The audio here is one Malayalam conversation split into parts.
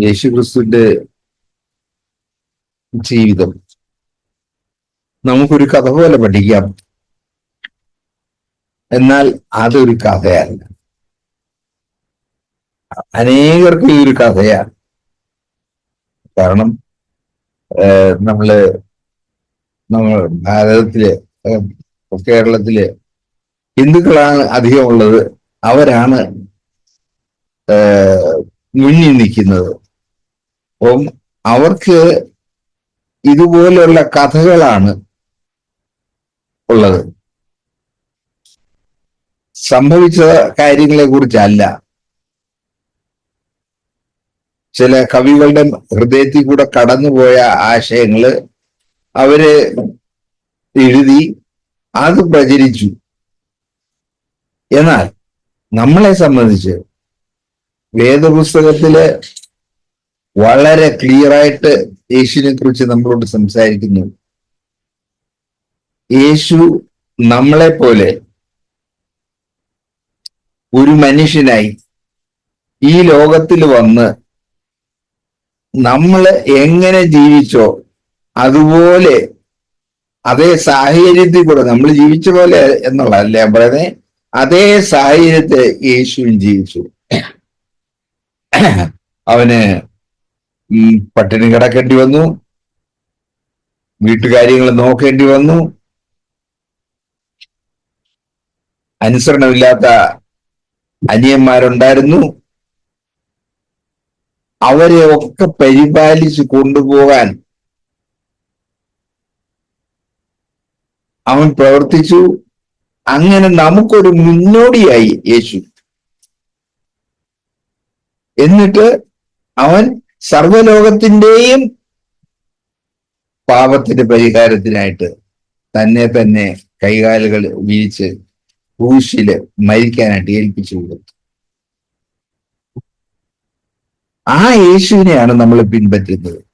യേശുക്രിസ്തുവിന്റെ ജീവിതം. നമുക്കൊരു കഥ പോലെ പഠിക്കാം. എന്നാൽ അതൊരു കഥയല്ല. അനേകർക്ക് ഈ ഒരു കഥയാണ്. കാരണം നമ്മൾ നമ്മൾ ഭാരതത്തിൽ കേരളത്തിൽ ഹിന്ദുക്കളാണ് അധികമുള്ളത്. അവരാണ് മുന്നിൽ നിൽക്കുന്നത്. അപ്പം അവർക്ക് ഇതുപോലെയുള്ള കഥകളാണ് ഉള്ളത്. സംഭവിച്ച കാര്യങ്ങളെ കുറിച്ചല്ല. ചില കവികളുടെ ഹൃദയത്തിൽ കൂടെ കടന്നുപോയ ആശയങ്ങൾ അവർ എഴുതി അത് പ്രചരിച്ചു. എന്നാൽ നമ്മളെ സംബന്ധിച്ച് വേദപുസ്തകത്തിൽ വളരെ ക്ലിയർ ആയിട്ട് യേശുവിനെ കുറിച്ച് നമ്മളോട് സംസാരിക്കുന്നു. യേശു നമ്മളെ പോലെ ഒരു മനുഷ്യനായി ഈ ലോകത്തിൽ വന്ന് നമ്മൾ എങ്ങനെ ജീവിച്ചോ അതുപോലെ അതേ സാഹചര്യത്തിൽ കൂടെ നമ്മൾ ജീവിച്ച പോലെ എന്നുള്ളതല്ല ഞാൻ പറയുന്നത് അതേ സാഹചര്യത്തെ യേശുവിൻ ജീവിച്ചു. അവന് പട്ടിണി കിടക്കേണ്ടി വന്നു. വീട്ടുകാര്യങ്ങൾ നോക്കേണ്ടി വന്നു. അനുസരണമില്ലാത്ത അനിയന്മാരുണ്ടായിരുന്നു. അവരെ ഒക്കെ പരിപാലിച്ച് കൊണ്ടുപോകാൻ അവൻ പ്രവർത്തിച്ചു. അങ്ങനെ നമുക്കൊരു മുന്നോടിയായി യേശു. എന്നിട്ട് അവൻ സർവലോകത്തിന്റെയും പാപത്തിന്റെ പരിഹാരത്തിനായിട്ട് തന്നെ തന്നെ കൈകാലുകൾ വീഴിച്ച് ക്രൂശിൽ മരിക്കാനായിട്ട് ഏൽപ്പിച്ചു കൊടുത്തു. ആ യേശുവിനെയാണ് നമ്മൾ പിൻപറ്റുന്നത്.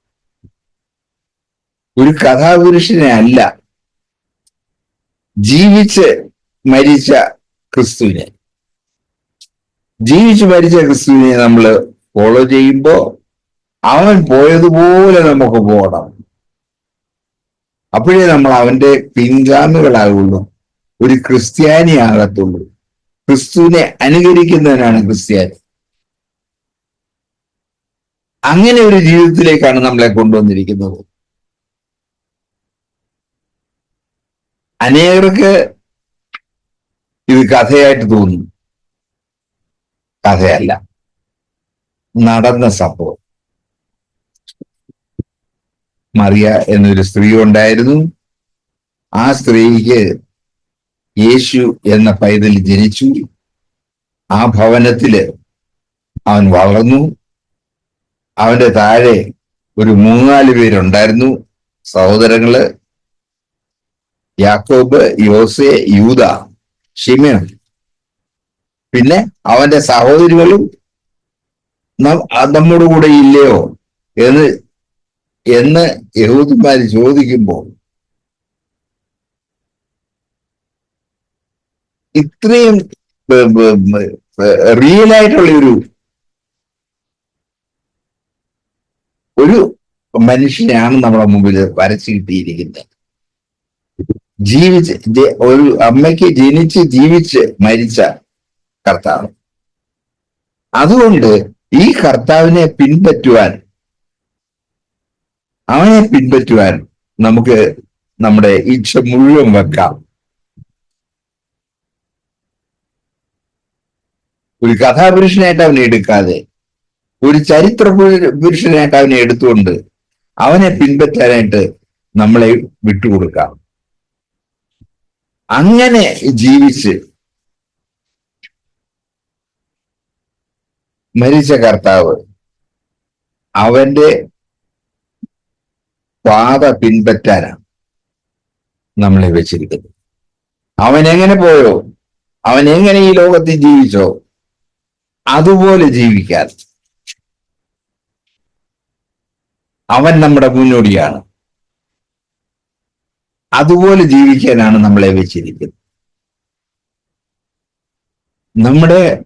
ഒരു കഥാപുരുഷനെ അല്ല ജീവിച്ച് മരിച്ച ക്രിസ്തുവിനെ. ജീവിച്ച് മരിച്ച ക്രിസ്തുവിനെ നമ്മൾ ഫോളോ ചെയ്യുമ്പോ അവൻ പോയതുപോലെ നമുക്ക് പോകണം. അപ്പോഴേ നമ്മൾ അവന്റെ പിൻഗാമികളാകുള്ളൂ ഒരു ക്രിസ്ത്യാനി ആകത്തുള്ളൂ. ക്രിസ്തുവിനെ അനുകരിക്കുന്നവനാണ് ക്രിസ്ത്യാനി. അങ്ങനെ ഒരു ജീവിതത്തിലേക്കാണ് നമ്മളെ കൊണ്ടുവന്നിരിക്കുന്നത്. അനേകർക്ക് ഇത് കഥയായിട്ട് തോന്നുന്നു കഥയല്ല. നടന്ന സംഭവം. മറിയ എന്നൊരു സ്ത്രീ ഉണ്ടായിരുന്നു ആ സ്ത്രീക്ക് യേശു എന്ന പൈതൽ ജനിച്ചു. ആ ഭവനത്തിൽ അവൻ വളർന്നു. അവന്റെ താഴെ ഒരു മൂന്നാൽ പേരുണ്ടായിരുന്നു. സഹോദരങ്ങൾ യാക്കോബ് യോസെ യൂത ഷിമയോൻ പിന്നെ അവന്റെ സഹോദരികളും നം- ആ നമ്മുടെ കൂടെ ഇല്ലയോ എന്ന് എന്ന് യഹൂദന്മാർ ചോദിക്കുമ്പോൾ ഇത്രയും റിയൽ ആയിട്ടുള്ള ഒരു ഒരു മനുഷ്യനെയാണ് നമ്മുടെ മുമ്പിൽ വരച്ചു കിട്ടിയിരിക്കുന്നത്. ജീവിച്ച് ഒരു അമ്മയ്ക്ക് ജനിച്ച് ജീവിച്ച് മരിച്ച കർത്താവ്. അതുകൊണ്ട് ഈ കർത്താവിനെ പിൻപറ്റുവാൻ അവനെ പിൻപറ്റുവാൻ നമുക്ക് നമ്മുടെ ഇച്ഛ മുഴുവൻ വെക്കാം. ഒരു കഥാപുരുഷനായിട്ട് അവനെ എടുക്കാതെ ഒരു ചരിത്ര പുരുഷനായിട്ട് അവനെ എടുത്തുകൊണ്ട് അവനെ പിൻപറ്റാനായിട്ട് നമ്മളെ വിട്ടുകൊടുക്കാം. അങ്ങനെ ജീവിച്ച് മരിച്ച കർത്താവ് അവന്റെ പാത പിൻപറ്റാനാണ് നമ്മളെ വെച്ചിരിക്കുന്നത്. അവൻ എങ്ങനെ പോയോ? അവൻ എങ്ങനെ ഈ ലോകത്തിൽ ജീവിച്ചോ? അതുപോലെ ജീവിക്കാൻ. അവൻ നമ്മുടെ മുന്നോടിയാണ്. അതുപോലെ ജീവിക്കാനാണ് നമ്മളെ വെച്ചിരിക്കുന്നത്. നമ്മുടെ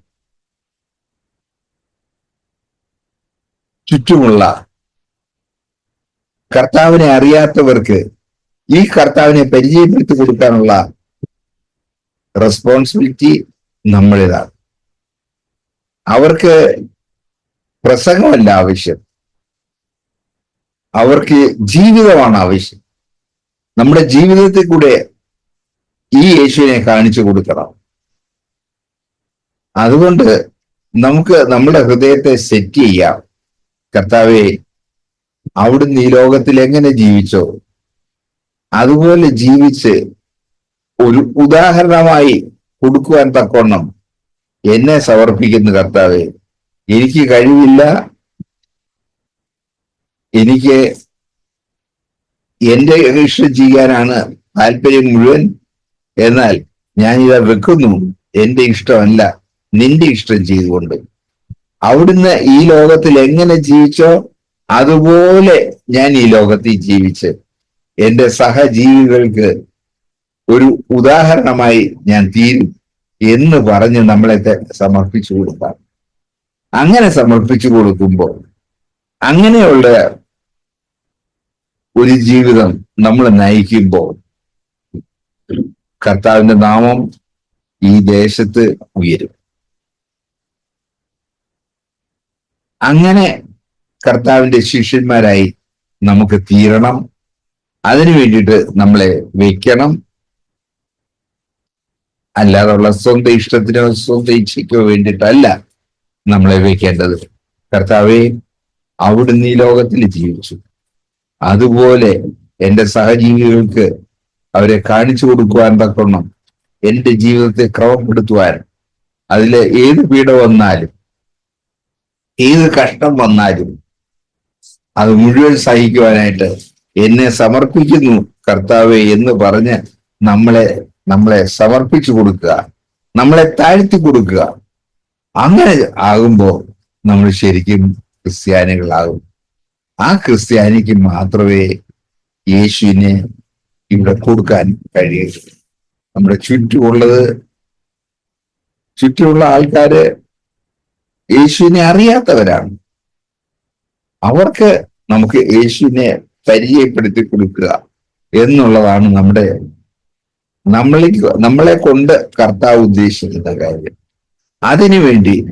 ചുറ്റുമുള്ള കർത്താവിനെ അറിയാത്തവർക്ക് ഈ കർത്താവിനെ പരിചയപ്പെടുത്തി കൊടുക്കാനുള്ള റെസ്പോൺസിബിലിറ്റി നമ്മളിതാണ് അവർക്ക് പ്രസംഗമല്ല ആവശ്യം. അവർക്ക് ജീവിതമാണ് ആവശ്യം. നമ്മുടെ ജീവിതത്തിൽ കൂടെ ഈ യേശുവിനെ കാണിച്ചു കൊടുക്കണം. അതുകൊണ്ട് നമുക്ക് നമ്മുടെ ഹൃദയത്തെ സെറ്റ് ചെയ്യാം. കർത്താവെ അവിടുന്ന് ഈ ലോകത്തിൽ എങ്ങനെ ജീവിച്ചോ അതുപോലെ ജീവിച്ച് ഒരു ഉദാഹരണമായി കൊടുക്കുവാൻ തക്കവണ്ണം എന്നെ സമർപ്പിക്കുന്നു കർത്താവെ. എനിക്ക് കഴിവില്ല. എനിക്ക് എന്റെ ഇഷ്ടം ചെയ്യാനാണ് താല്പര്യം മുഴുവൻ. എന്നാൽ ഞാൻ ഇത് വെക്കുന്നു. എന്റെ ഇഷ്ടമല്ല. നിന്റെ ഇഷ്ടം ചെയ്തുകൊണ്ട്. അവിടുന്ന് ഈ ലോകത്തിൽ എങ്ങനെ ജീവിച്ചോ അതുപോലെ ഞാൻ ഈ ലോകത്തിൽ ജീവിച്ച് എന്റെ സഹജീവികൾക്ക് ഒരു ഉദാഹരണമായി ഞാൻ തീരും എന്ന് പറഞ്ഞ് നമ്മളെ സമർപ്പിച്ചു കൊടുക്കാം. അങ്ങനെ സമർപ്പിച്ചു കൊടുക്കുമ്പോൾ അങ്ങനെയുള്ള ഒരു ജീവിതം നമ്മൾ നയിക്കുമ്പോൾ കർത്താവിന്റെ നാമം ഈ ദേശത്ത് ഉയരും. അങ്ങനെ കർത്താവിന്റെ ശിഷ്യന്മാരായി നമുക്ക് തീരണം. അതിനു വേണ്ടിയിട്ട് നമ്മളെ വെക്കണം. അല്ലാതുള്ള സ്വന്തം ഇഷ്ടത്തിനോ സ്വന്തം ഇച്ഛയ്ക്കോ വേണ്ടിയിട്ടല്ല നമ്മളെ വെക്കേണ്ടത്. കർത്താവെ അവിടുന്ന് ഈ ലോകത്തിൽ ജീവിച്ചു. അതുപോലെ എന്റെ സഹജീവികൾക്ക് അവരെ കാണിച്ചു കൊടുക്കുവാൻ തക്കണം എന്റെ ജീവിതത്തെ ക്രമപ്പെടുത്തുവാൻ. അതിലെ ഏത് പീഡ വന്നാലും ഏത് കഷ്ടം വന്നാലും അത് മുഴുവൻ സഹിക്കുവാനായിട്ട് എന്നെ സമർപ്പിക്കുന്നു കർത്താവെ എന്ന് പറഞ്ഞ് നമ്മളെ നമ്മളെ സമർപ്പിച്ചു കൊടുക്കുക. നമ്മളെ താഴ്ത്തി കൊടുക്കുക. അങ്ങനെ ആകുമ്പോൾ നമ്മൾ ശരിക്കും ക്രിസ്ത്യാനികളാകും. ആ ക്രിസ്ത്യാനിക്ക് മാത്രമേ യേശുവിനെ ഇവിടെ കൊടുക്കാൻ കഴിയൂ. നമ്മുടെ ചുറ്റുമുള്ളത് ചുറ്റുമുള്ള ആൾക്കാര് യേശുവിനെ അറിയാത്തവരാണ്. അവർക്ക് നമുക്ക് യേശുവിനെ പരിചയപ്പെടുത്തി കൊടുക്കുക എന്നുള്ളതാണ് നമ്മുടെ നമ്മളെ നമ്മളെ കൊണ്ട് കർത്താവ് ഉദ്ദേശിക്കുന്ന കാര്യം. അതിനുവേണ്ടി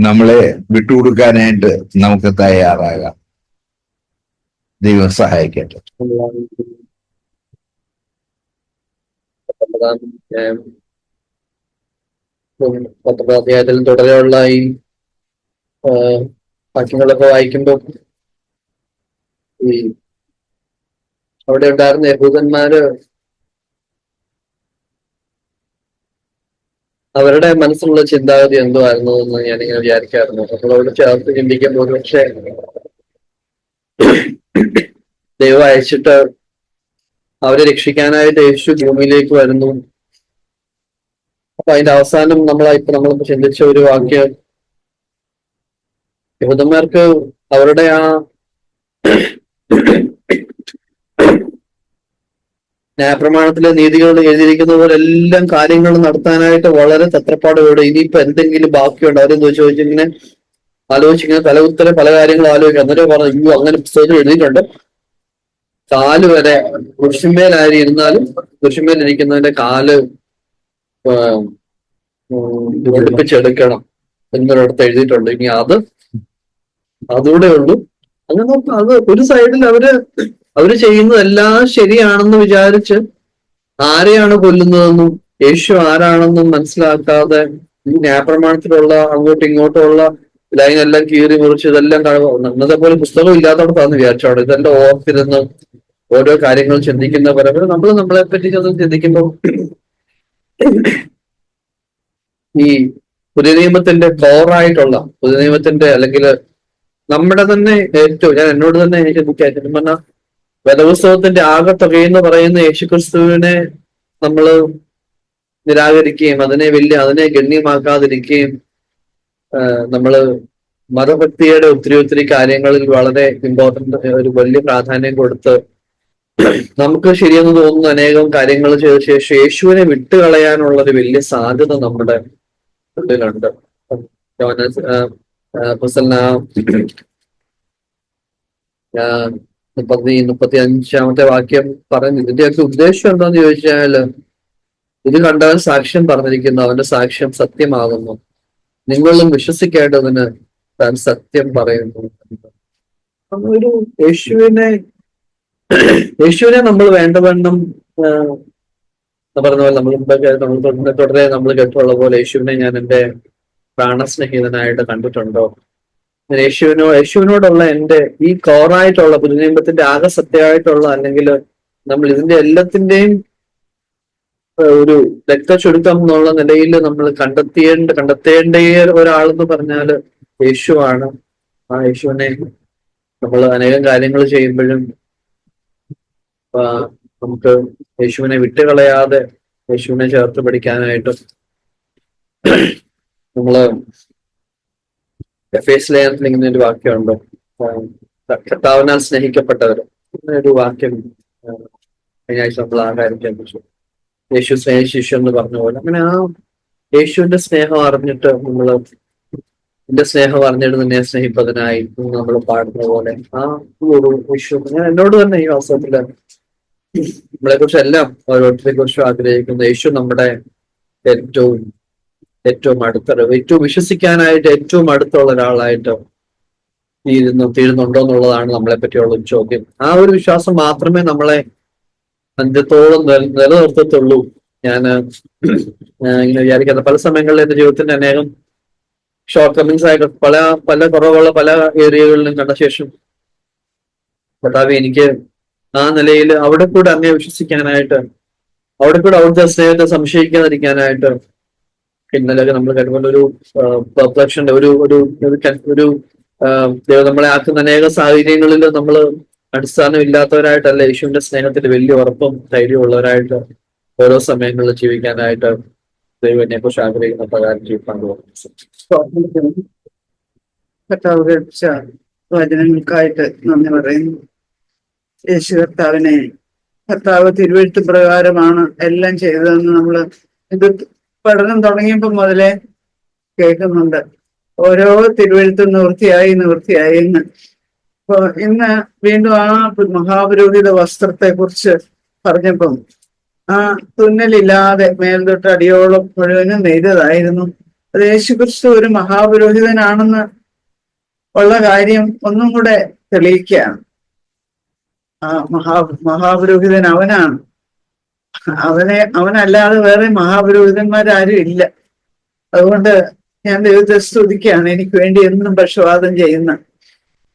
നമ്മളെ വിട്ടുകൊടുക്കാനായിട്ട് നമുക്ക് തയ്യാറാകാം. ദൈവം സഹായിക്കട്ടെ. പത്തൊമ്പതാം അധ്യായത്തിൽ തുടരെയുള്ള ഈ വാക്യങ്ങളൊക്കെ വായിക്കുമ്പോൾ ഈ അവിടെ ഉണ്ടായിരുന്ന യഹൂദന്മാര് അവരുടെ മനസ്സിലുള്ള ചിന്താഗതി എന്തോ ആയിരുന്നു എന്ന് ഞാനിങ്ങനെ വിചാരിക്കാറുണ്ട്. അപ്പോൾ അവിടെ ചേർത്ത് ചിന്തിക്കുമ്പോൾ പക്ഷെ ദൈവം അയച്ചിട്ട് അവരെ രക്ഷിക്കാനായിട്ട് യേശു ഭൂമിയിലേക്ക് വരുന്നു. അപ്പൊ അതിന്റെ അവസാനം നമ്മൾ ഇപ്പൊ നമ്മളിപ്പോ ചിന്തിച്ച ഒരു വാക്യം യഹൂദന്മാർക്ക് അവരുടെ ആ ന്യായപ്രമാണത്തിലെ നീതികൾ എഴുതിയിരിക്കുന്ന പോലെ എല്ലാം കാര്യങ്ങൾ നടത്താനായിട്ട് വളരെ തത്രപ്പാടോടെ ഇനിയിപ്പോ എന്തെങ്കിലും ബാക്കിയുണ്ട്? അവരെന്ന് ചോദിച്ചു ഇങ്ങനെ ആലോചിച്ചിങ്ങനെ തല ഉത്തരം പല കാര്യങ്ങളും ആലോചിക്കും. അന്നേരം പറഞ്ഞു അയ്യോ അങ്ങനെ പുസ്തകത്തിൽ എഴുതിയിട്ടുണ്ട്. കാൽ വരെ കുരിശുമേലായി ഇരുന്നാലും കാൽ ഇരിക്കുന്നതിന്റെ കാൽ ഒടുപ്പിച്ചെടുക്കണം എന്നൊരിടത്ത് എഴുതിയിട്ടുണ്ട്. ഇനി അത് അതുകൂടെ ഉള്ളൂ. അങ്ങനെ നോക്കാം അത് ഒരു സൈഡിൽ അവർ അവർ ചെയ്യുന്നതെല്ലാം ശരിയാണെന്ന് വിചാരിച്ച് ആരെയാണ് കൊല്ലുന്നതെന്നും യേശു ആരാണെന്നും മനസ്സിലാക്കാതെ ഈ ന്യായപ്രമാണത്തിലുള്ള അങ്ങോട്ടും ഇങ്ങോട്ടുമുള്ള ലൈനെല്ലാം കീറി മുറിച്ച് ഇതെല്ലാം കഴിവ് ഇന്നത്തെ പോലെ പുസ്തകം ഇല്ലാത്തടത്താന്ന് വിചാരിച്ചോടെ ഇതെല്ലാം ഓർത്തിരുന്ന് ഓരോ കാര്യങ്ങൾ ചിന്തിക്കുന്ന പരമ്പര നമ്മൾ നമ്മളെ പറ്റി ചെന്ന് ചിന്തിക്കുമ്പോൾ ഈ പുതിയ നിയമത്തിന്റെ കോറായിട്ടുള്ള പുതിയ നിയമത്തിന്റെ അല്ലെങ്കിൽ നമ്മുടെ തന്നെ ഏറ്റവും ഞാൻ എന്നോട് തന്നെ എനിക്ക് ചിന്തിക്കാൻ പറഞ്ഞാൽ വേദപുസ്തകത്തിന്റെ ആകെ തുകയെന്ന് പറയുന്ന യേശുക്രിസ്തുവിനെ നമ്മൾ നിരാകരിക്കുകയും അതിനെ വലിയ അതിനെ ഗണ്യമാക്കാതിരിക്കുകയും നമ്മൾ മതഭക്തിയുടെ ഒത്തിരി ഒത്തിരി കാര്യങ്ങളിൽ വളരെ ഇമ്പോർട്ടന്റ് ഒരു വലിയ പ്രാധാന്യം കൊടുത്ത് നമുക്ക് ശരിയെന്ന് തോന്നുന്ന അനേകം കാര്യങ്ങൾ ചെയ്ത ശേഷം യേശുവിനെ വിട്ടുകളയാനുള്ള ഒരു വലിയ സാധ്യത നമ്മുടെ ഉള്ളിലുണ്ട്. മുപ്പത്തി മുപ്പത്തി അഞ്ചാമത്തെ വാക്യം പറഞ്ഞു ഇതിന്റെയൊക്കെ ഉദ്ദേശം എന്താന്ന് ചോദിച്ചാൽ ഇത് കണ്ടവൻ സാക്ഷ്യം പറഞ്ഞിരിക്കുന്നു. അവന്റെ സാക്ഷ്യം സത്യമാകുന്നു. നിങ്ങളും വിശ്വസിക്കേണ്ടതിന് താൻ സത്യം പറയുന്നു. ഒരു യേശുവിനെ യേശുവിനെ നമ്മൾ വേണ്ടവണ്ണം പറഞ്ഞ പോലെ നമ്മൾ നമ്മൾ തുടരെ നമ്മൾ കേട്ടുള്ള പോലെ യേശുവിനെ ഞാൻ എന്റെ പ്രാണസ്നേഹിതനായിട്ട് കണ്ടിട്ടുണ്ടോ? യേശുവിനോ യേശുവിനോടുള്ള എന്റെ ഈ കോറായിട്ടുള്ള പുതുനിയമത്തിന്റെ ആകെ സത്യമായിട്ടുള്ള അല്ലെങ്കിൽ നമ്മൾ ഇതിന്റെ എല്ലാത്തിന്റെയും ഒരു രക്തചുരുക്കം എന്നുള്ള നിലയിൽ നമ്മൾ കണ്ടെത്തിയേണ്ട കണ്ടെത്തേണ്ട ഒരാളെന്ന് പറഞ്ഞാൽ യേശുവാണ്. ആ യേശുവിനെ നമ്മൾ അനേകം കാര്യങ്ങൾ ചെയ്യുമ്പോഴും നമുക്ക് യേശുവിനെ വിട്ടുകളയാതെ യേശുവിനെ ചേർത്ത് പഠിക്കാനായിട്ടും നമ്മൾ എഫ് ലേഖനത്തിൽ ഇങ്ങനെ ഒരു വാക്യമുണ്ട്. കർത്താവിനാൽ സ്നേഹിക്കപ്പെട്ടവർ ഒരു വാക്യം കഴിഞ്ഞാഴ്ച നമ്മൾ ആ കാര്യം കേൾപ്പിച്ചു യേശു സ്നേഹ എന്ന് പറഞ്ഞ പോലെ. അങ്ങനെ ആ യേശുവിന്റെ സ്നേഹം അറിഞ്ഞിട്ട് നമ്മൾ എന്റെ സ്നേഹം അറിഞ്ഞിട്ട് നിന്നെ സ്നേഹിപ്പതിനായി നമ്മൾ പാടുന്ന പോലെ ആ ഒരു യേശു. ഞാൻ എന്നോട് തന്നെ ഈ അവസരത്തിൽ നമ്മളെ കുറിച്ച് എല്ലാം ഓരോരുത്തരെ കുറിച്ചും ആഗ്രഹിക്കുന്ന യേശു നമ്മുടെ ഏറ്റവും ഏറ്റവും അടുത്തറിവ് ഏറ്റവും വിശ്വസിക്കാനായിട്ട് ഏറ്റവും അടുത്തുള്ള ഒരാളായിട്ട് തീരുന്നു തീരുന്നുണ്ടോ എന്നുള്ളതാണ് നമ്മളെ പറ്റിയുള്ള ചോദ്യം. ആ ഒരു വിശ്വാസം മാത്രമേ നമ്മളെ അന്ത്യത്തോളം നില നിലനിർത്തത്തുള്ളൂ. ഞാൻ ഇങ്ങനെ വിചാരിക്കുന്ന പല സമയങ്ങളിൽ എന്റെ ജീവിതത്തിന്റെ അനേകം ഷോർട്ട് കമ്മിങ്സ് ആയിട്ട് പല പല കുറവുള്ള പല ഏരിയകളിലും കണ്ട ശേഷം കർത്താവ് എനിക്ക് ആ നിലയിൽ അവിടെ കൂടെ അങ്ങേ വിശ്വസിക്കാനായിട്ട് അവിടെ കൂടെ അവിടുത്തെ സ്നേഹത്തെ സംശയിക്കാതിരിക്കാനായിട്ട് ഇന്നലെയൊക്കെ നമ്മൾ കേട്ടപ്പോൾ ഒരു പെർഫെക്ഷന്റെ ഒരു ഒരു ഒരു ദൈവം നമ്മളെ ആക്കുന്ന അനേക സാഹചര്യങ്ങളിൽ നമ്മൾ അടിസ്ഥാനം ഇല്ലാത്തവരായിട്ടല്ല യേശുവിന്റെ സ്നേഹത്തിൽ വലിയ ഉറപ്പും ധൈര്യമുള്ളവരായിട്ട് ഓരോ സമയങ്ങളിൽ ജീവിക്കാനായിട്ട് ദൈവം എന്നെ കുറിച്ച് ആഗ്രഹിക്കുന്ന പ്രകാരം ജീവിക്കാൻ പോകുന്നു. കർത്താവ് കേൾപ്പിച്ച വചനങ്ങൾക്കായിട്ട് നന്ദി പറയുന്നു. യേശു കർത്താവിനെ കർത്താവ് തിരുവഴുത്ത് പ്രകാരമാണ് എല്ലാം ചെയ്തതെന്ന് നമ്മൾ ഇത് പഠനം തുടങ്ങിയപ്പോൾ മുതലേ കേൾക്കുന്നുണ്ട്. ഓരോ തിരുവഴുത്തും നിവൃത്തിയായി നിവൃത്തിയായി എന്ന്. അപ്പൊ ഇന്ന് വീണ്ടും ആ മഹാപുരോഹിത വസ്ത്രത്തെ കുറിച്ച് പറഞ്ഞപ്പം ആ തുന്നലില്ലാതെ മേൽതൊട്ട് അടിയോളം മുഴുവനും നെയ്തതായിരുന്നു. അത് യേശുക്രിസ്തു ഒരു മഹാപുരോഹിതനാണെന്ന് ഉള്ള കാര്യം ഒന്നും കൂടെ തെളിയിക്കുകയാണ്. ആ മഹാ മഹാപുരോഹിതൻ അവനാണ്. അവനെ അവനല്ലാതെ വേറെ മഹാപുരോഹിതന്മാരാരും ഇല്ല. അതുകൊണ്ട് ഞാൻ ദൈവത്തെ സ്തുതിക്കുകയാണ്. എനിക്ക് വേണ്ടി എന്നും പക്ഷവാദം ചെയ്യുന്ന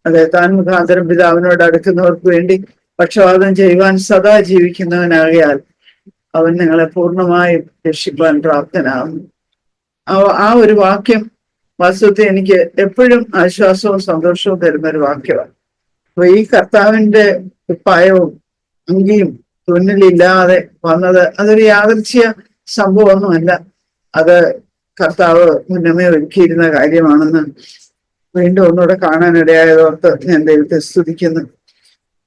അതെ താൻ മുഖാന്തരം പിതാവിനോട് അടുക്കുന്നവർക്ക് വേണ്ടി പക്ഷവാദം ചെയ്യുവാൻ സദാ ജീവിക്കുന്നവനാകിയാൽ അവൻ നിങ്ങളെ പൂർണമായും രക്ഷിപ്പാൻ പ്രാപ്തനാകുന്നു. ആ- ആ ഒരു വാക്യം വാസ്തവത്തിൽ എനിക്ക് എപ്പോഴും ആശ്വാസവും സന്തോഷവും തരുന്ന ഒരു വാക്യമാണ്. അപ്പൊ ഈ കർത്താവിന്റെ കുപ്പായവും അങ്കിയും തുന്നലില്ലാതെ വന്നത് അതൊരു യാദൃച്ഛ്യ സംഭവമൊന്നുമല്ല. അത് കർത്താവ് മുന്നമേ ഒരുക്കിയിരുന്ന കാര്യമാണെന്ന് വീണ്ടും ഒന്നുകൂടെ കാണാനിടയായതോർത്ത് ഞാൻ ദൈവത്തെ സ്തുതിക്കുന്നു.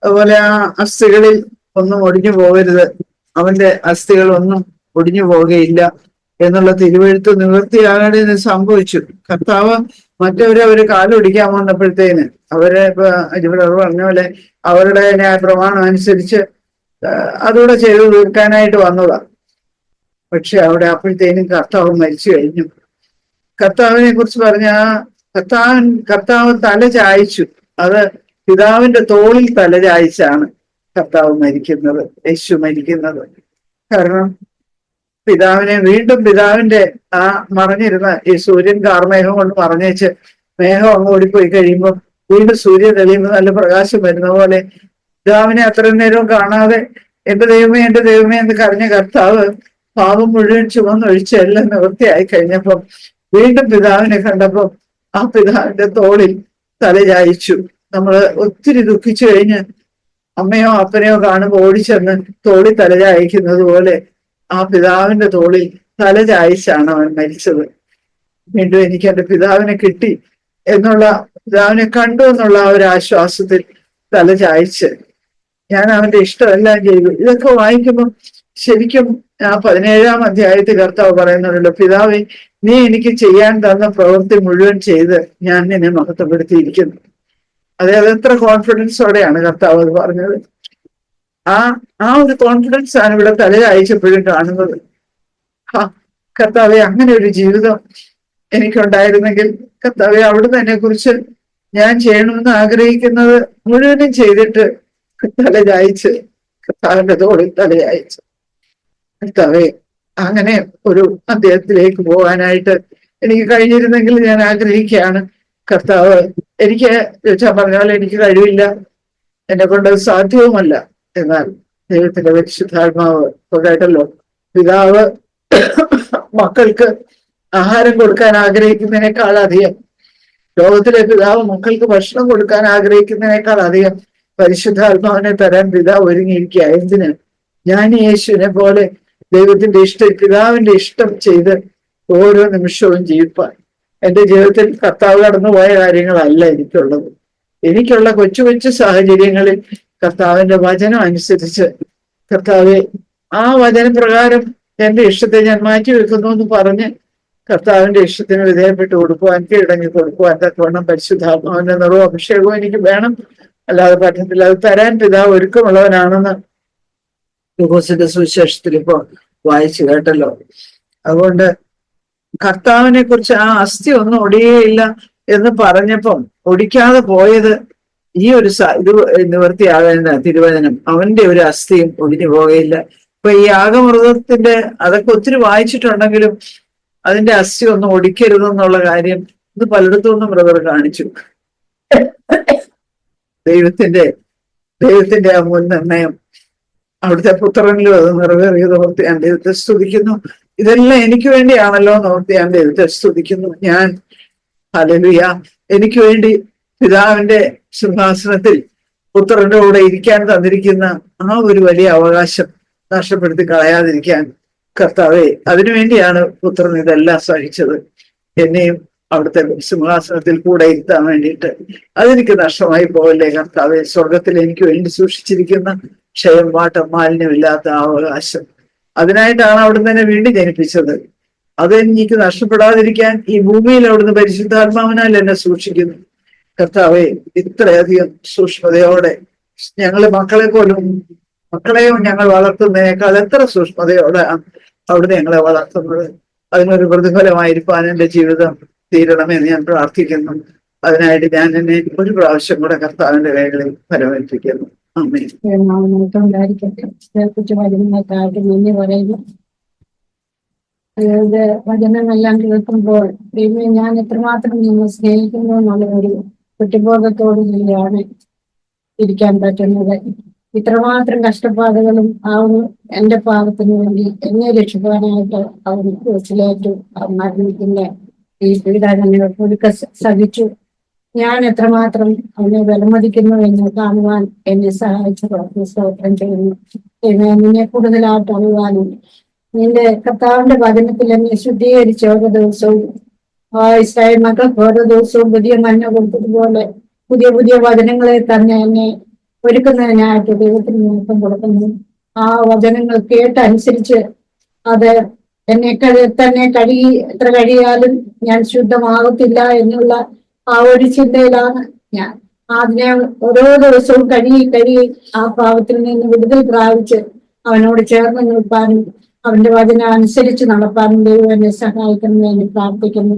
അതുപോലെ ആ അസ്ഥികളിൽ ഒന്നും ഒടിഞ്ഞു പോകരുത്. അവന്റെ അസ്ഥികൾ ഒന്നും ഒടിഞ്ഞു പോവുകയില്ല എന്നുള്ള തിരുവഴുത്ത് നിവൃത്തിയാകേണ്ടി ഇത് സംഭവിച്ചു. കർത്താവ് മറ്റവരെ അവർ കാലൊടിക്കാൻ വന്നപ്പോഴത്തേന് അവരെ ഇപ്പൊ ഇവിടെ പറഞ്ഞ പോലെ അവരുടെ ന്യായ പ്രമാണം അനുസരിച്ച് അതുകൂടെ ചെയ്തു തീർക്കാനായിട്ട് വന്നതാ. പക്ഷെ അവിടെ അപ്പോഴത്തേനും കർത്താവ് മരിച്ചു കഴിഞ്ഞു. കർത്താവിനെ കുറിച്ച് പറഞ്ഞ കർത്താവൻ കർത്താവ് തല ചായച്ചു. അത് പിതാവിന്റെ തോളിൽ തല ചായച്ചാണ് കർത്താവ് മരിക്കുന്നത് യേശു മരിക്കുന്നത്. കാരണം പിതാവിനെ വീണ്ടും പിതാവിന്റെ ആ മറഞ്ഞിരുന്ന ഈ സൂര്യൻ കാർമേഘം കൊണ്ട് മറഞ്ഞേച്ച് മേഘം അങ്ങ് പോയി കഴിയുമ്പോൾ വീണ്ടും സൂര്യൻ തെളിയുമ്പോൾ നല്ല പ്രകാശം വരുന്ന പോലെ പിതാവിനെ അത്രയും നേരവും കാണാതെ എന്റെ ദൈവമേ എന്റെ ദൈവമേ എന്ന് കരഞ്ഞ കർത്താവ് പാപം മുഴുവൻ ചുമന്നൊഴിച്ച് എല്ലാം നിവൃത്തിയായി കഴിഞ്ഞപ്പം വീണ്ടും പിതാവിനെ കണ്ടപ്പം ആ പിതാവിന്റെ തോളിൽ തലചായിച്ചു. നമ്മൾ ഒത്തിരി ദുഃഖിച്ചു കഴിഞ്ഞ് അമ്മയോ അപ്പനെയോ കാണുമ്പോൾ ഓടിച്ചെന്ന് തോളിൽ തലചായിക്കുന്നത് പോലെ ആ പിതാവിന്റെ തോളിൽ തലചായിച്ചാണ് അവൻ മരിച്ചത്. വീണ്ടും എനിക്ക് എന്റെ പിതാവിനെ കിട്ടി എന്നുള്ള പിതാവിനെ കണ്ടു എന്നുള്ള ആ ഒരു ആശ്വാസത്തിൽ തലചായിച്ച് ഞാൻ അവന്റെ ഇഷ്ടമെല്ലാം ചെയ്തു. ഇതൊക്കെ വായിക്കുമ്പോൾ ശരിക്കും ആ പതിനേഴാം അധ്യായത്തിൽ കർത്താവ് പറയുന്നുണ്ടല്ലോ പിതാവെ നീ എനിക്ക് ചെയ്യാൻ തന്ന പ്രവൃത്തി മുഴുവൻ ചെയ്ത് ഞാൻ നിന്നെ മഹത്വപ്പെടുത്തിയിരിക്കുന്നു. അതെ അത് എത്ര കോൺഫിഡൻസോടെയാണ് കർത്താവ് അത് പറഞ്ഞത്. ആ ആ ഒരു കോൺഫിഡൻസ് ആണ് ഇവിടെ തല അയച്ചപ്പോഴും കാണുന്നത്. ആ കർത്താവെ അങ്ങനെ ഒരു ജീവിതം എനിക്കുണ്ടായിരുന്നെങ്കിൽ കർത്താവെ അവിടുന്ന് എന്നെ കുറിച്ച് ഞാൻ ചെയ്യണമെന്ന് ആഗ്രഹിക്കുന്നത് മുഴുവനും ചെയ്തിട്ട് ചായച്ച് കർത്താവിന്റെ തോളിൽ തലയായിച്ച് കർത്താവെ അങ്ങനെ ഒരു അദ്ദേഹത്തിലേക്ക് പോകാനായിട്ട് എനിക്ക് കഴിഞ്ഞിരുന്നെങ്കിൽ ഞാൻ ആഗ്രഹിക്കുകയാണ്. കർത്താവ് എനിക്ക് ചോദിച്ചാൽ പറഞ്ഞാൽ എനിക്ക് കഴിവില്ല. എന്നെ കൊണ്ട് സാധ്യവുമല്ല. എന്നാൽ ദൈവത്തിന്റെ പരിശുദ്ധാത്മാവ് കൊണ്ടായിട്ടല്ലോ പിതാവ് മക്കൾക്ക് ആഹാരം കൊടുക്കാൻ ആഗ്രഹിക്കുന്നതിനേക്കാൾ അധികം. ലോകത്തിലെ പിതാവ് മക്കൾക്ക് ഭക്ഷണം കൊടുക്കാൻ ആഗ്രഹിക്കുന്നതിനേക്കാൾ അധികം. പരിശുദ്ധാത്മാവിനെ തരാൻ പിതാവ് ഒരുങ്ങിയിരിക്കുക എന്തിന്? ഞാൻ യേശുവിനെ പോലെ ദൈവത്തിന്റെ ഇഷ്ടം പിതാവിന്റെ ഇഷ്ടം ചെയ്ത് ഓരോ നിമിഷവും ജീവിപ്പാൻ. എന്റെ ജീവിതത്തിൽ കർത്താവ് കടന്നുപോയ കാര്യങ്ങളല്ല എനിക്കുള്ളത്. എനിക്കുള്ള കൊച്ചു കൊച്ചു സാഹചര്യങ്ങളിൽ കർത്താവിന്റെ വചനം അനുസരിച്ച് കർത്താവെ ആ വചനപ്രകാരം എന്റെ ഇഷ്ടത്തെ ഞാൻ മാറ്റി വെക്കുന്നു എന്ന് പറഞ്ഞ് കർത്താവിന്റെ ഇഷ്ടത്തിന് വിധേയപ്പെട്ട് കൊടുക്കുവാൻ കീഴടങ്ങി കൊടുക്കുവാൻ തക്കവണ്ണം പരിശുദ്ധാത്മാവിന്റെ നിറവും അഭിഷേകവും എനിക്ക് വേണം. അല്ലാതെ പറ്റത്തില്ല അത് തരാൻ പിതാവ് ഒരുക്കമുള്ളവനാണെന്ന് ലൂക്കോസിന്റെ സുവിശേഷത്തിൽ ഇപ്പൊ വായിച്ചു കേട്ടല്ലോ. അതുകൊണ്ട് കർത്താവിനെ കുറിച്ച് ആ അസ്ഥി ഒന്നും ഒടിയേയില്ല എന്ന് പറഞ്ഞപ്പം ഒടിക്കാതെ പോയത് ഈ ഒരു ഇത് നിവൃത്തിയാകുന്ന തിരുവചനം. അവന്റെ ഒരു അസ്ഥിയും ഒടിഞ്ഞു പോകയില്ല. ഇപ്പൊ ഈ ആകമൃതത്തിന്റെ അതൊക്കെ ഒത്തിരി വായിച്ചിട്ടുണ്ടെങ്കിലും അതിന്റെ അസ്ഥി ഒന്നും ഒടിക്കരുതെന്നുള്ള കാര്യം ഇത് പലയിടത്തും ഒന്നും ബ്രദർ കാണിച്ചു. ദൈവത്തിന്റെ ദൈവത്തിന്റെ ആ മുൻ നിർണയം അവിടുത്തെ പുത്രനിലും അത് നിറവേറിയത് ഓർത്ത് ഞാൻ ദൈവത്തെ സ്തുതിക്കുന്നു. ഇതെല്ലാം എനിക്ക് വേണ്ടിയാണല്ലോ എന്ന് ഓർത്ത് ഞാൻ ദൈവത്തെ സ്തുതിക്കുന്നു. ഞാൻ ഹലലുയ എനിക്ക് വേണ്ടി പിതാവിന്റെ സിംഹാസനത്തിൽ പുത്രന്റെ കൂടെ ഇരിക്കാൻ തന്നിരിക്കുന്ന ആ ഒരു വലിയ അവകാശം നഷ്ടപ്പെടുത്തി കളയാതിരിക്കാൻ കർത്താവെ അതിനുവേണ്ടിയാണ് പുത്രൻ ഇതെല്ലാം സഹിച്ചത്. എന്നെയും അവിടുത്തെ സിംഹാസനത്തിൽ കൂടെ ഇരുത്താൻ വേണ്ടിയിട്ട് അതെനിക്ക് നഷ്ടമായി പോകല്ലേ കർത്താവെ? സ്വർഗത്തിൽ എനിക്ക് വേണ്ടി സൂക്ഷിച്ചിരിക്കുന്ന ക്ഷയം വാട്ടം മാലിന്യമില്ലാത്ത അവകാശം അതിനായിട്ടാണ് അവിടുന്ന് എന്നെ വീണ്ടും ജനിപ്പിച്ചത്. അത് എനിക്ക് നഷ്ടപ്പെടാതിരിക്കാൻ ഈ ഭൂമിയിൽ അവിടുന്ന് പരിശുദ്ധാത്മാവിനാൽ എന്നെ സൂക്ഷിക്കുന്നു. കർത്താവെ ഇത്രയധികം സൂക്ഷ്മതയോടെ ഞങ്ങൾ മക്കളെ പോലും മക്കളെയും ഞങ്ങൾ വളർത്തുന്നതിനേക്കാൾ എത്ര സൂക്ഷ്മതയോടെ അവിടുന്ന് ഞങ്ങളെ വളർത്തുന്നത്? അതിനൊരു പ്രതിഫലമായിരിക്കാൻ എന്റെ ജീവിതം തീരണമെന്ന് ഞാൻ പ്രാർത്ഥിക്കുന്നു. അതിനായിട്ട് ഞാൻ എന്നെ ഒരു പ്രാവശ്യം കൂടെ കർത്താവിന്റെ കൈകളിൽ പരമേൽപ്പിക്കുന്നു ഇത് വചനമെല്ലാം കേൾക്കുമ്പോൾ ദൈവമേ ഞാൻ എത്രമാത്രം നിങ്ങൾ സ്നേഹിക്കുന്നു എന്നുള്ള ഒരു കുറ്റബോധത്തോടു കൂടിയാണ് ഇരിക്കാൻ പറ്റുന്നത്. ഇത്രമാത്രം കഷ്ടപ്പാടുകളും ഒരു എന്റെ പാപത്തിന് വേണ്ടി എന്നെ രക്ഷിക്കാനായിട്ട് അവൻ ആ മരണത്തിന്റെ ഈ പീഡനങ്ങൾ ഒടുക്ക സഹിച്ചു. ഞാൻ എത്രമാത്രം അവനെ വിലമതിക്കുന്നു എന്ന് കാണുവാൻ എന്നെ സഹായിച്ചു പ്രവർത്തി സ്തോത്രം ചെയ്യുന്നു. പിന്നെ നിന്നെ കൂടുതലായിട്ട് അറിയുവാനും നിന്റെ കർത്താവിന്റെ വചനത്തിൽ എന്നെ ശുദ്ധീകരിച്ച ഓരോ ദിവസവും ആ ഇസ്രായേൽ മക്കൾക്ക് ഓരോ ദിവസവും പുതിയ മഞ്ഞ കൊടുത്തതുപോലെ പുതിയ പുതിയ വചനങ്ങളെ തന്നെ എന്നെ ഒരുക്കുന്നതിനായിട്ട് ദൈവത്തിന് നിമിത്തം കൊടുക്കുന്നു. ആ വചനങ്ങൾ കേട്ടനുസരിച്ച് അത് എന്നെ തന്നെ കഴുകി എത്ര കഴിയാലും ഞാൻ ശുദ്ധമാകത്തില്ല എന്നുള്ള ആ ഒരു ചിന്തയിലാണ് ഞാൻ. അതിനെ ഓരോ ദിവസവും കഴുകി കഴുകി ആ പാവത്തിൽ നിന്ന് വിടുതൽ പ്രാപിച്ച് അവനോട് ചേർന്ന് നിൽപ്പാനും അവന്റെ വചന അനുസരിച്ച് നടപ്പാനും ദൈവം എന്നെ സഹായിക്കണം എന്ന് പ്രാർത്ഥിക്കുന്നു.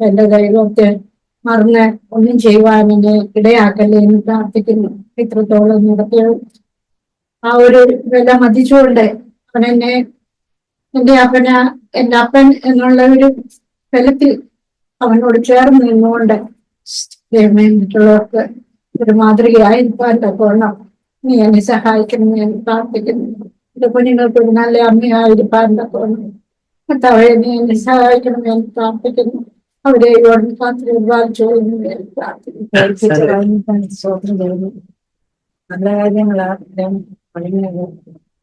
എന്റെ ദൈവത്തെ മറന്ന് ഒന്നും ചെയ്യുവാൻ എന്നെ ഇടയാക്കല്ലേ എന്ന് പ്രാർത്ഥിക്കുന്നു. ഇത്രത്തോളം നടത്തിയ ആ ഒരു വില മതിച്ചുകൊണ്ട് അവൻ എന്നെ എന്റെ അപ്പന എന്റെ അപ്പൻ എന്നുള്ള ഒരു ഫലത്തിൽ അവനോട് ചേർന്ന് നിന്നുകൊണ്ട് മറ്റുള്ളവർക്ക് ഒരു മാതൃകയായിരിക്കാൻ തക്കോണം നീ എന്നെ സഹായിക്കണം എന്ന് പ്രാർത്ഥിക്കുന്നു. എന്റെ കുഞ്ഞുങ്ങൾക്ക് ഒരു നല്ല അമ്മയായിരിക്കാൻ തക്കോണം കർത്താവേ നീ എന്നെ സഹായിക്കണം എന്ന് പ്രാർത്ഥിക്കുന്നു. അവരെ പ്രാർത്ഥിക്കുന്നു. നല്ല കാര്യങ്ങളാണ്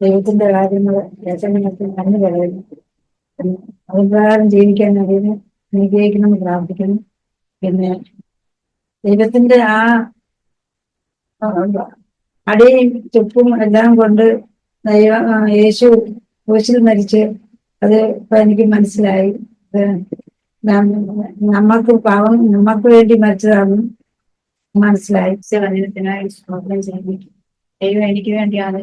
ദൈവത്തിന്റെ കാര്യങ്ങൾ രചനത്തിൽ കണ്ണു പറയുന്നു. അതുപ്രകാരം ജീവിക്കാൻ അതിന് അനുഗ്രഹിക്കണമെന്ന് പ്രാർത്ഥിക്കുന്നു പിന്നെ ദൈവത്തിന്റെ ആ അടിയും ചുപ്പും എല്ലാം കൊണ്ട് ദൈവ യേശു ക്രൂശിൽ മരിച്ച് അത് ഇപ്പൊ എനിക്ക് മനസ്സിലായി. നമ്മക്ക് പാവം നമ്മൾക്ക് വേണ്ടി മരിച്ചതാണെന്ന് മനസ്സിലായി. ശിവനത്തിനായി സ്തോത്രം ചെയ്യുന്നു ദൈവം എനിക്ക് വേണ്ടിയാണ്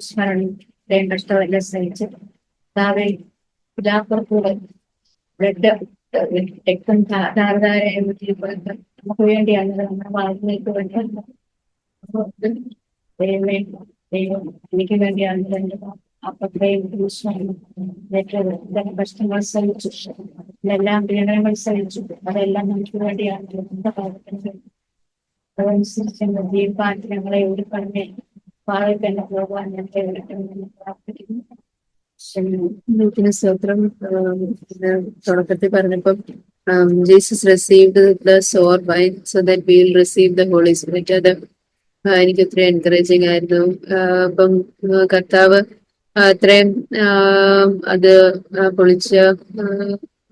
സ്മരണി ഇത്രയും സഹിച്ച് താവേ പിതാപ്പുറത്തൂടെ നമുക്ക് വേണ്ടിയാണ് നമ്മുടെ വേണ്ടിയാണ് അപ്പൊ ദൈവമേ ദൈവം എനിക്ക് വേണ്ടിയാണ് എന്റെ അപ്പത്രയും കഷ്ടങ്ങൾ സഹിച്ചു എല്ലാം പീഡനങ്ങൾ സഹിച്ചു അതെല്ലാം നമുക്ക് വേണ്ടിയാണ് എന്റെ പാപത്തിന് അതനുസരിച്ച് ഞങ്ങളെ ഒരു കണ്ണെ പാഴെ തന്നെ പോകാൻ ഞങ്ങളെ ഒരുക്കണമെന്ന് പ്രാർത്ഥിക്കുന്നു ദൈവത്തിന് സ്തോത്രം തുടക്കത്തിൽ പറഞ്ഞപ്പം Jesus received the sore by so that will receive the Holy Spirit അത് എനിക്ക് ഒത്തിരി എൻകറേജിങ് ആയിരുന്നു അപ്പം കർത്താവ് അത്രയും അത് പൊളിച്ച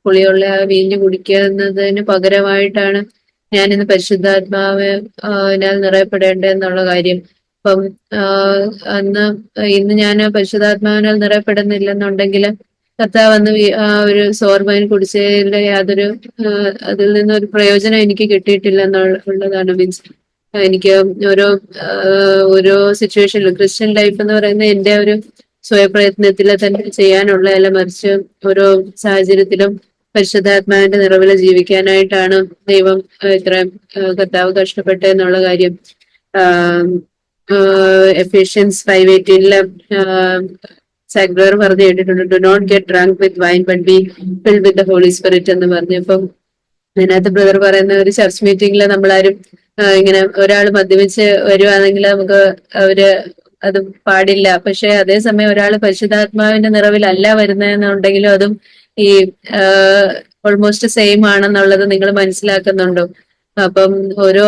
പുളിയുള്ള ആ വീഞ്ഞ് കുടിക്കുന്നതിന് പകരമായിട്ടാണ് ഞാനിന്ന് പരിശുദ്ധാത്മാവിനാൽ നിറയപ്പെടേണ്ടതെന്നുള്ള കാര്യം അന്ന് ഇന്ന് ഞാൻ പരിശുദ്ധാത്മാവിനാൽ നിറയപ്പെടുന്നില്ലെന്നുണ്ടെങ്കിൽ കർത്താവ് അന്ന് ഒരു സോർബൈൻ കുടിച്ചതിന്റെ യാതൊരു അതിൽ അതിൽ നിന്നൊരു പ്രയോജനം എനിക്ക് കിട്ടിയിട്ടില്ല എന്നുള്ളതാണ് മീൻസ് എനിക്ക് ഓരോ ഓരോ സിറ്റുവേഷനിലും ക്രിസ്ത്യൻ ലൈഫ് എന്ന് പറയുന്നത് എന്റെ ഒരു സ്വയപ്രയത്നത്തിൽ തന്നെ ചെയ്യാനുള്ള അല്ല മറിച്ച് ഓരോ സാഹചര്യത്തിലും പരിശുദ്ധാത്മാവിന്റെ നിറവിൽ ജീവിക്കാനായിട്ടാണ് ദൈവം ഇത്രയും കർത്താവ് കഷ്ടപ്പെട്ടെന്നുള്ള കാര്യം. എഫിഷ്യൻസ് ഫൈവ് എയ്റ്റീനിലെ സാഗ്ബർ പറഞ്ഞു കേട്ടിട്ടുണ്ട് do not get drunk with wine but be filled with the Holy Spirit എന്ന് പറഞ്ഞു. അപ്പം അതിനകത്ത് ബ്രദർ പറയുന്ന ഒരു ചർച്ച് മീറ്റിംഗിൽ നമ്മളാരും ഇങ്ങനെ ഒരാൾ മദ്യപിച്ച് വരുവാണെങ്കിൽ നമുക്ക് അവർ അത് പാടില്ല. പക്ഷെ അതേസമയം ഒരാൾ പരിശുദ്ധാത്മാവിന്റെ നിറവിലല്ല വരുന്നതെന്നുണ്ടെങ്കിലും അതും ഈ ഓൾമോസ്റ്റ് സെയിം ആണെന്നുള്ളത് നിങ്ങൾ മനസ്സിലാക്കുന്നുണ്ടോ. അപ്പം ഓരോ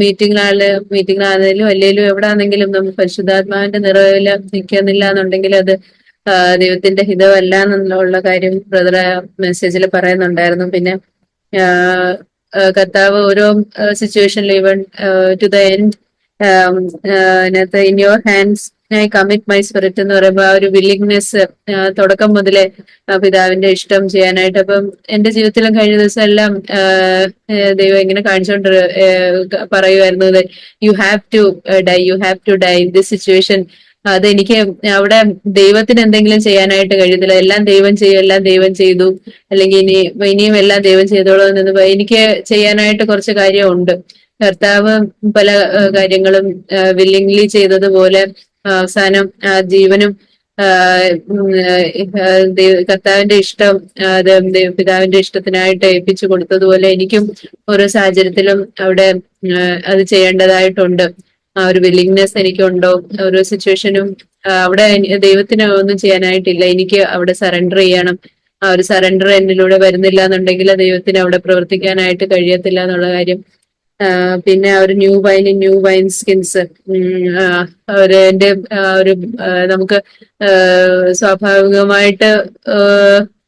മീറ്റിംഗിലായാലും മീറ്റിംഗിലാണെങ്കിലും അല്ലെങ്കിലും എവിടാണെങ്കിലും നമ്മൾ പരിശുദ്ധാത്മാവിന്റെ നിറവിൽ നിൽക്കുന്നില്ല എന്നുണ്ടെങ്കിൽ അത് ദൈവത്തിന്റെ ഹിതമല്ല എന്നുള്ള കാര്യം ബ്രദർ മെസ്സേജിൽ പറയുന്നുണ്ടായിരുന്നു. പിന്നെ കർത്താവ് ഓരോ സിറ്റുവേഷനിലും ഇവൺ ടു ദ എൻഡ് അതിനകത്ത് in your hands I commit my spirit എന്ന് പറയുമ്പോൾ ആ ഒരു വില്ലിങ്നെസ് തുടക്കം മുതലേ പിതാവിന്റെ ഇഷ്ടം ചെയ്യാനായിട്ട്. അപ്പം എന്റെ ജീവിതത്തിലും കഴിഞ്ഞ ദിവസം എല്ലാം ദൈവം ഇങ്ങനെ കാണിച്ചുകൊണ്ട് ഏ, ക- പറയുമായിരുന്നു you have to die you have to die this situation അത് എനിക്ക് അവിടെ ദൈവത്തിന് എന്തെങ്കിലും ചെയ്യാനായിട്ട് കഴിയത്തില്ല എല്ലാം ദൈവം ചെയ്യും എല്ലാം ദൈവം ചെയ്തു. അല്ലെങ്കിൽ ഇനി ഇനിയും എല്ലാം ദൈവം ചെയ്തോളൂ എന്ന് എനിക്ക് ചെയ്യാനായിട്ട് കുറച്ച് കാര്യമുണ്ട്. കർത്താവ് പല കാര്യങ്ങളും വില്ലിംഗ്ലി ചെയ്തതുപോലെ അവസാനം ജീവനും കർത്താവിന്റെ ഇഷ്ടം പിതാവിന്റെ ഇഷ്ടത്തിനായിട്ട് ഏൽപ്പിച്ചു കൊടുത്തതുപോലെ എനിക്കും ഓരോ സാഹചര്യത്തിലും അവിടെ അത് ചെയ്യേണ്ടതായിട്ടുണ്ട്. ആ ഒരു വില്ലിങ്നെസ് എനിക്കുണ്ടോ? ഓരോ സിറ്റുവേഷനും അവിടെ ദൈവത്തിന് ഒന്നും ചെയ്യാനായിട്ടില്ല. എനിക്ക് അവിടെ സറണ്ടർ ചെയ്യണം. ആ ഒരു സറണ്ടർ എന്നിലൂടെ വരുന്നില്ല എന്നുണ്ടെങ്കിൽ ദൈവത്തിന് അവിടെ പ്രവർത്തിക്കാനായിട്ട് കഴിയത്തില്ല എന്നുള്ള കാര്യം പിന്നെ ഒരു new wine new wine skins. ഒരു എന്റെ ഒരു നമുക്ക് സ്വാഭാവികമായിട്ട്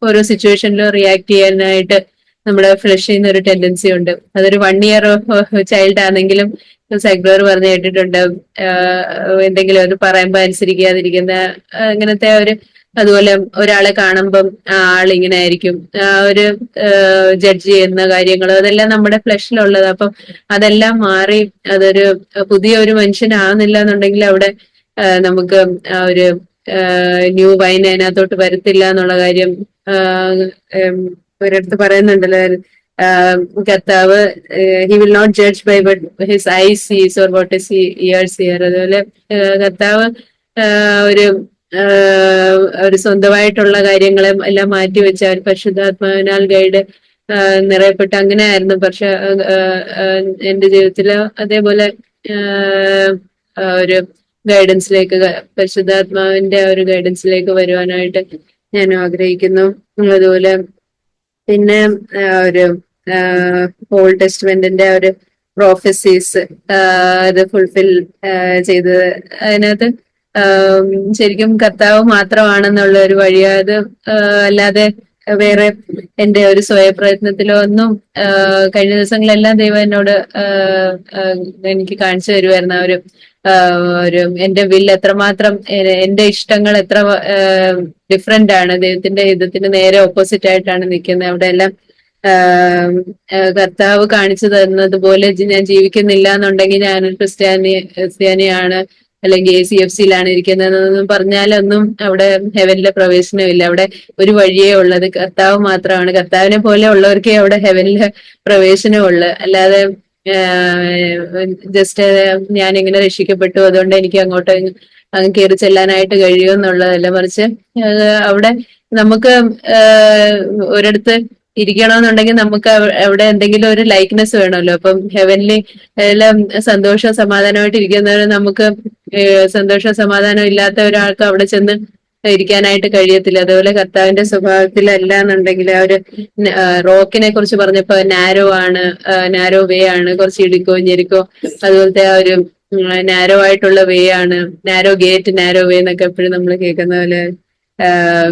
ഓരോ സിറ്റുവേഷനിലും റിയാക്ട് ചെയ്യാനായിട്ട് നമ്മുടെ ഫ്ലഷിൽ ചെയ്യുന്ന ഒരു ടെൻഡൻസി ഉണ്ട്. അതൊരു വൺ ഇയർ ചൈൽഡ് ആണെങ്കിലും സൈക്ലോർ പറഞ്ഞു കേട്ടിട്ടുണ്ട്. എന്തെങ്കിലും ഒരു പറയുമ്പോ അനുസരിക്കാതിരിക്കുന്ന അങ്ങനത്തെ ഒരു അതുപോലെ ഒരാളെ കാണുമ്പം ആൾ ഇങ്ങനെ ആയിരിക്കും ഒരു ജഡ്ജ് ചെയ്യുന്ന കാര്യങ്ങൾ അതെല്ലാം നമ്മുടെ ഫ്ലഷിലുള്ളത് അപ്പം അതെല്ലാം മാറി അതൊരു പുതിയ ഒരു മനുഷ്യനാകുന്നില്ല എന്നുണ്ടെങ്കിൽ അവിടെ നമുക്ക് ഒരു ന്യൂ വൈൻ അതിനകത്തോട്ട് വരത്തില്ല എന്നുള്ള കാര്യം ഒരിടത്ത് പറയുന്നുണ്ടല്ലോ കർത്താവ് he will not judge by but his eye sees or what his ears hear അതുപോലെ കർത്താവ് ഒരു ഒരു സ്വന്തമായിട്ടുള്ള കാര്യങ്ങളെ എല്ലാം മാറ്റി വെച്ച ഒരു പരിശുദ്ധാത്മാവിനാൽ ഗൈഡ് നിറയപ്പെട്ട് അങ്ങനെയായിരുന്നു. പക്ഷെ എന്റെ ജീവിതത്തിൽ അതേപോലെ ഒരു ഗൈഡൻസിലേക്ക് പരിശുദ്ധാത്മാവിന്റെ ഒരു ഗൈഡൻസിലേക്ക് വരുവാനായിട്ട് ഞാൻ ആഗ്രഹിക്കുന്നു. അതുപോലെ പിന്നെ ഒരു ഓൾഡ് ടെസ്റ്റ്മെന്റിന്റെ ഒരു പ്രോഫസീസ് അത് ഫുൾഫിൽ ചെയ്തത്. അതിനകത്ത് ശരിക്കും കർത്താവ് മാത്രമാണെന്നുള്ള ഒരു വഴി. അത് അല്ലാതെ വേറെ എന്റെ ഒരു സ്വയപ്രയത്നത്തിലോ ഒന്നും കഴിഞ്ഞ ദിവസങ്ങളെല്ലാം ദൈവം എന്നോട് എനിക്ക് കാണിച്ചു തരുമായിരുന്നു ഒരു ഒരു എന്റെ വില്ല് എത്രമാത്രം എന്റെ ഇഷ്ടങ്ങൾ എത്ര ഡിഫറെന്റ് ആണ്. ദൈവത്തിന്റെ ഹിതത്തിന് നേരെ ഓപ്പോസിറ്റ് ആയിട്ടാണ് നിൽക്കുന്നത്. അവിടെ എല്ലാം കർത്താവ് കാണിച്ചു തന്നതുപോലെ പോലെ ഞാൻ ജീവിക്കുന്നില്ല എന്നുണ്ടെങ്കിൽ ഞാൻ ക്രിസ്ത്യാനി ക്രിസ്ത്യാനിയാണ്. അല്ലെങ്കിൽ സി എഫ് സിയിലാണ് ഇരിക്കുന്നതെന്നൊന്നും പറഞ്ഞാലൊന്നും അവിടെ ഹെവനിലെ പ്രവേശനമില്ല അവിടെ ഒരു വഴിയേ ഉള്ളത് കർത്താവ് മാത്രമാണ്. കർത്താവിനെ പോലെ ഉള്ളവർക്കേ അവിടെ ഹെവനിലെ പ്രവേശനമുള്ളു അല്ലാതെ ജസ്റ്റ് ഞാൻ ഇങ്ങനെ രക്ഷിക്കപ്പെട്ടു. അതുകൊണ്ട് എനിക്ക് അങ്ങോട്ട് അങ്ങ് കയറി ചെല്ലാനായിട്ട് കഴിയുമെന്നുള്ളതല്ല. മറിച്ച് അവിടെ നമുക്ക് ഒരിടത്ത് ഇരിക്കണമെന്നുണ്ടെങ്കിൽ നമുക്ക് അവ- അവിടെ എന്തെങ്കിലും ഒരു ലൈക്ക്നെസ് വേണമല്ലോ. അപ്പം ഹെവൻലി എല്ലാം സന്തോഷം സമാധാനമായിട്ട് ഇരിക്കുന്നവർ നമുക്ക് സന്തോഷം സമാധാനം ഇല്ലാത്ത ഒരാൾക്ക് അവിടെ ചെന്ന് ഇരിക്കാനായിട്ട് കഴിയത്തില്ല. അതുപോലെ കർത്താവിന്റെ സ്വഭാവത്തിലല്ല എന്നുണ്ടെങ്കിൽ ആ ഒരു റോക്കിനെ കുറിച്ച് പറഞ്ഞപ്പോ നാരോ ആണ് നാരോ വേ ആണ്. കുറച്ച് ഇടുക്കോ ഞെരുക്കോ അതുപോലത്തെ ആ ഒരു നാരോ ആയിട്ടുള്ള വേ ആണ്. നാരോ ഗേറ്റ് നാരോ വേ എന്നൊക്കെ എപ്പോഴും നമ്മൾ കേൾക്കുന്ന പോലെ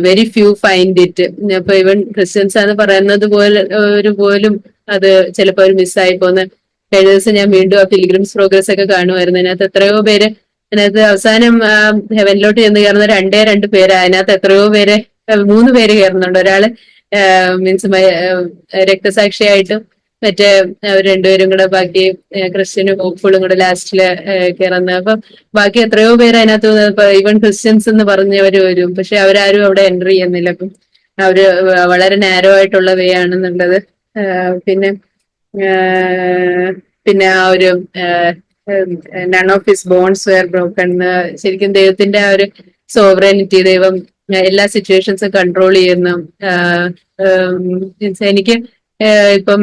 വെരി ഫ്യൂ ഫൈൻഡ് ഇറ്റ് അപ്പൊ ഇവൻ ക്രിസ്ത്യൻസ് ആണ് പറയുന്നത് പോലെ ഒരു പോലും അത് ചിലപ്പോൾ ഒരു മിസ്സായി പോകുന്ന കഴിഞ്ഞ ദിവസം ഞാൻ വീണ്ടും ആ പിലിഗ്രിംസ് പ്രോഗ്രസ് ഒക്കെ കാണുമായിരുന്നു. അതിനകത്ത് എത്രയോ പേര് അതിനകത്ത് അവസാനം ഹെവനിലോട്ട് ചെന്ന് കയറുന്ന രണ്ടേ രണ്ട് പേര് അതിനകത്ത് എത്രയോ പേര് മൂന്ന് പേര് കയറുന്നുണ്ട്. ഒരാൾ മീൻസ് രക്തസാക്ഷിയായിട്ടും മറ്റേ രണ്ടുപേരും കൂടെ ബാക്കി ക്രിസ്ത്യനും ഹോപ്പ്ഫുള്ളും കൂടെ ലാസ്റ്റിൽ കയറുന്നത് അപ്പൊ ബാക്കി എത്രയോ പേര് അതിനകത്ത് ഈവൻ ക്രിസ്ത്യൻസ് എന്ന് പറഞ്ഞവര് വരും. പക്ഷെ അവരാരും അവിടെ എൻട്രി ചെയ്യുന്നില്ല. അപ്പം അവർ വളരെ നാരോ ആയിട്ടുള്ള വേ ആണെന്നുള്ളത്. പിന്നെ പിന്നെ ആ ഒരു none of his bones were broken ശരിക്കും ദൈവത്തിന്റെ ആ ഒരു സോവറനിറ്റി ദൈവം എല്ലാ സിറ്റുവേഷൻസും കൺട്രോൾ ചെയ്യുന്നു. എനിക്ക് ഇപ്പം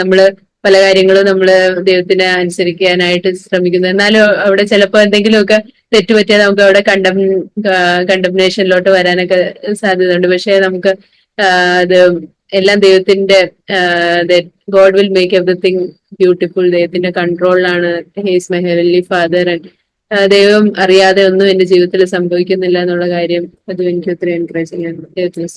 നമ്മൾ പല കാര്യങ്ങളും നമ്മൾ ദൈവത്തിനെ അനുസരിക്കാനായിട്ട് ശ്രമിക്കുന്നു എന്നാലും അവിടെ ചിലപ്പോൾ എന്തെങ്കിലുമൊക്കെ തെറ്റുപറ്റിയാൽ നമുക്ക് അവിടെ കണ്ടം കണ്ടംനേഷനിലോട്ട് വരാനൊക്കെ സാധ്യതയുണ്ട്. പക്ഷെ നമുക്ക് അത് എല്ലാം ദൈവത്തിന്റെ God will make everything beautiful ദൈവത്തിന്റെ കൺട്രോളിലാണ് ഹേസ് മൈ ഹെവൻലി ഫാദർ ദൈവം അറിയാതെ ഒന്നും എന്റെ ജീവിതത്തിൽ സംഭവിക്കുന്നില്ല എന്നുള്ള കാര്യം അത് എനിക്ക് ഒത്തിരി എൻകറേജിങ് ആണ് ദൈവത്തിന്.